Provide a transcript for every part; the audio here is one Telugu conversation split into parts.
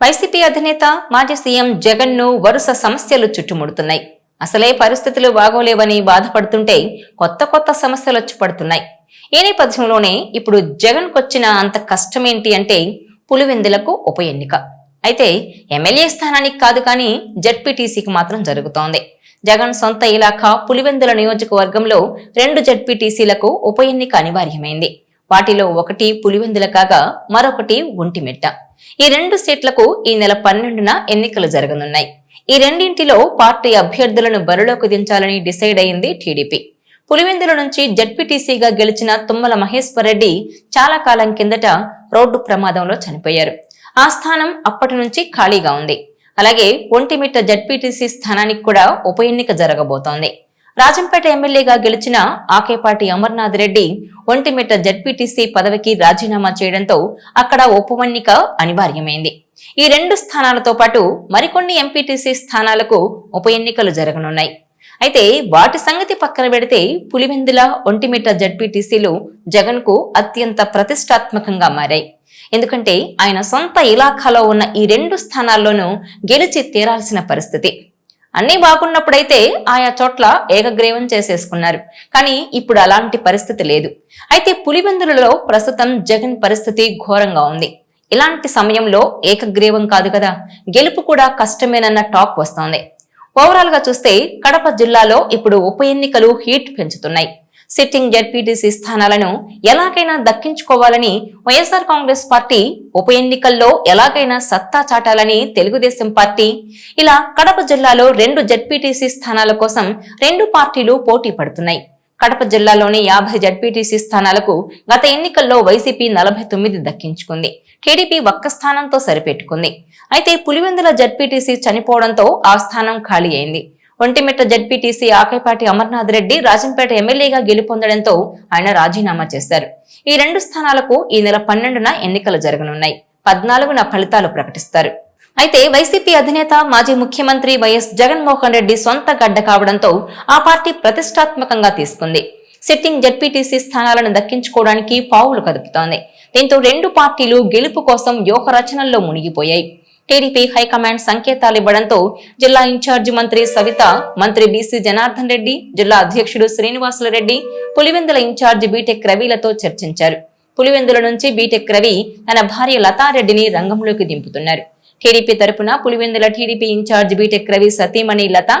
వైసీపీ అధినేత మాజీ సీఎం జగన్ను వరుస సమస్యలు చుట్టుముడుతున్నాయి. అసలే పరిస్థితులు బాగోలేవని బాధపడుతుంటే కొత్త కొత్త సమస్యలు వచ్చి పడుతున్నాయి ఈ నేపథ్యంలోనే ఇప్పుడు జగన్కొచ్చిన అంత కష్టమేంటి అంటే పులివెందులకు ఉప ఎన్నిక. అయితే ఎమ్మెల్యే స్థానానికి కాదు కానీ జడ్పీటీసీకి మాత్రం జరుగుతోంది. జగన్ సొంత ఇలాఖా పులివెందుల నియోజకవర్గంలో రెండు జడ్పీటీసీలకు ఉప ఎన్నిక అనివార్యమైంది. వాటిలో ఒకటి పులివెందుల కాగా మరొకటి ఒంటిమిట్ట ఈ రెండు సీట్లకు ఈ నెల పన్నెండున ఎన్నికలు జరగనున్నాయి. ఈ రెండింటిలో పార్టీ అభ్యర్థులను బరిలోకి దించాలని డిసైడ్ అయింది టీడీపీ. పులివెందుల నుంచి జడ్పీటీసీగా గెలిచిన తుమ్మల మహేశ్వర్ రెడ్డి చాలా కాలం కిందట రోడ్డు ప్రమాదంలో చనిపోయారు. ఆ స్థానం అప్పటి నుంచి ఖాళీగా ఉంది. అలాగే ఒంటిమిట్ట జడ్పీటీసీ స్థానానికి కూడా ఉప ఎన్నిక జరగబోతోంది. రాజంపేట ఎమ్మెల్యేగా గెలిచిన ఆకేపాటి అమర్నాథ్ రెడ్డి ఒంటిమిట్ట జడ్పీటీసీ పదవికి రాజీనామా చేయడంతో అక్కడ ఉపమన్నిక అనివార్యమైంది. ఈ రెండు స్థానాలతో పాటు మరికొన్ని ఎంపీటీసీ స్థానాలకు ఉప ఎన్నికలు జరగనున్నాయి. అయితే వాటి సంగతి పక్కన పెడితే పులివెందుల ఒంటిమిట్ట జడ్పీటీసీలు జగన్కు అత్యంత ప్రతిష్టాత్మకంగా మారాయి. ఎందుకంటే ఆయన సొంత ఇలాఖాలో ఉన్న ఈ రెండు స్థానాల్లోనూ గెలిచి తీరాల్సిన పరిస్థితి. అన్నీ బాగున్నప్పుడైతే ఆయా చోట్ల ఏకగ్రీవం చేసేసుకున్నారు. కానీ ఇప్పుడు అలాంటి పరిస్థితి లేదు. అయితే పులివెందులలో ప్రస్తుతం జగన్ పరిస్థితి ఘోరంగా ఉంది. ఇలాంటి సమయంలో ఏకగ్రీవం కాదు కదా. గెలుపు కూడా కష్టమేనన్న టాక్ వస్తోంది. ఓవరాల్గా చూస్తే కడప జిల్లాలో ఇప్పుడు ఉప ఎన్నికలు హీట్ పెంచుతున్నాయి. సిట్టింగ్ జడ్పీటీసీ స్థానాలను ఎలాగైనా దక్కించుకోవాలని వైఎస్ఆర్ కాంగ్రెస్ పార్టీ ఉప ఎన్నికల్లో ఎలాగైనా సత్తా చాటాలని తెలుగుదేశం పార్టీ. ఇలా కడప జిల్లాలో రెండు జడ్పీటీసీ స్థానాల కోసం రెండు పార్టీలు పోటీ పడుతున్నాయి. కడప జిల్లాలోని యాభై జడ్పీటీసీ స్థానాలకు గత ఎన్నికల్లో వైసీపీ నలభై తొమ్మిది దక్కించుకుంది. టీడీపీ ఒక్క స్థానంతో సరిపెట్టుకుంది. అయితే పులివెందుల జడ్పీటీసీ చనిపోవడంతో ఆ స్థానం ఖాళీ అయింది. ఒంటిమిట్ట జడ్పీటీసీ ఆకైపాటి అమర్నాథ్ రెడ్డి రాజంపేట ఎమ్మెల్యేగా గెలుపొందడంతో ఆయన రాజీనామా చేశారు. ఈ రెండు స్థానాలకు ఈ నెల పన్నెండున ఎన్నికలు జరగనున్నాయి. పద్నాలుగున ఫలితాలు ప్రకటిస్తారు. అయితే వైసీపీ అధినేత మాజీ ముఖ్యమంత్రి వైఎస్ జగన్మోహన్ రెడ్డి సొంత గడ్డ కావడంతో ఆ పార్టీ ప్రతిష్టాత్మకంగా తీసుకుంది. సిట్టింగ్ జడ్పీటీసీ స్థానాలను దక్కించుకోవడానికి పావులు కదుపుతోంది. దీంతో రెండు పార్టీలు గెలుపు కోసం వ్యూహ రచనల్లో మునిగిపోయాయి. టీడీపీ హైకమాండ్ సంకేతాలు ఇవ్వడంతో జిల్లా ఇన్ఛార్జి మంత్రి సవిత మంత్రి బీసీ జనార్దన్ రెడ్డి జిల్లా అధ్యక్షుడు శ్రీనివాసుల రెడ్డి పులివెందుల ఇన్ఛార్జి బీటెక్ రవిలతో చర్చించారు. పులివెందుల నుంచి బీటెక్ రవి తన భార్య లతారెడ్డిని రంగంలోకి దింపుతున్నారు. టీడీపీ తరపున Pulivendula TDP incharge BTech Ravi సతీమణి లత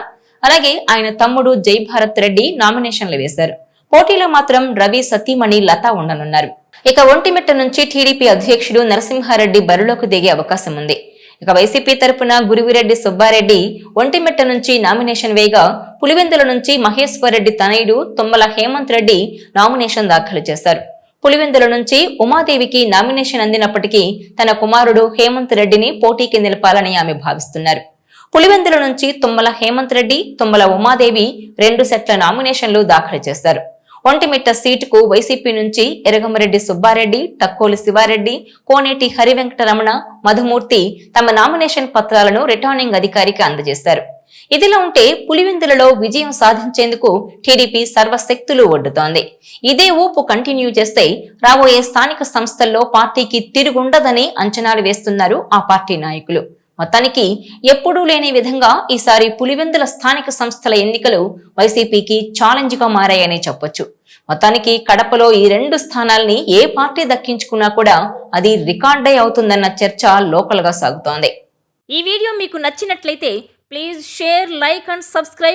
అలాగే ఆయన తమ్ముడు జై భారత్ రెడ్డి నామినేషన్లు వేశారు. పోటీలో మాత్రం రవి సతీమణి లత ఉండనున్నారు. ఇక ఒంటిమిట్ట నుంచి టీడీపీ అధ్యక్షుడు నరసింహారెడ్డి బరిలోకి దిగే అవకాశం ఉంది. ఇక వైసీపీ తరపున గురువిరెడ్డి సుబ్బారెడ్డి ఒంటిమిట్ట నుంచి నామినేషన్ వేయగా పులివెందుల నుంచి మహేశ్వర్ రెడ్డి తనయుడు తుమ్మల హేమంత్ రెడ్డి నామినేషన్ దాఖలు చేశారు. పులివెందుల నుంచి ఉమాదేవికి నామినేషన్ అందినప్పటికీ తన కుమారుడు హేమంత్ రెడ్డిని పోటీకి నిలపాలని ఆమె భావిస్తున్నారు. పులివెందుల నుంచి తుమ్మల హేమంత్ రెడ్డి తుమ్మల ఉమాదేవి రెండు సెట్ల నామినేషన్లు దాఖలు చేశారు. ఒంటిమిట్ట సీటుకు వైసీపీ నుంచి ఎరగమరెడ్డి సుబ్బారెడ్డి టక్కోలు శివారెడ్డి కోనేటి హరివెంకటరమణ మధుమూర్తి తమ నామినేషన్ పత్రాలను రిటర్నింగ్ అధికారికి అందజేశారు. ఇదిలా ఉంటే పులివెందులలో విజయం సాధించేందుకు టీడీపీ సర్వశక్తులు ఒడ్డుతోంది. ఇదే ఊపు కంటిన్యూ చేస్తే రాబోయే స్థానిక సంస్థల్లో పార్టీకి తిరుగుండదని అంచనాలు వేస్తున్నారు ఆ పార్టీ నాయకులు. మొత్తానికి ఎప్పుడూ లేని విధంగా ఈసారి పులివెందుల స్థానిక సంస్థల ఎన్నికలు వైసీపీకి ఛాలెంజ్గా మారాయనే చెప్పొచ్చు. మొత్తానికి కడపలో ఈ రెండు స్థానాల్ని ఏ పార్టీ దక్కించుకున్నా కూడా అది రికార్డే అవుతుందన్న చర్చ లోకల్గా సాగుతోంది. ఈ వీడియో మీకు నచ్చినట్లయితే please share like and subscribe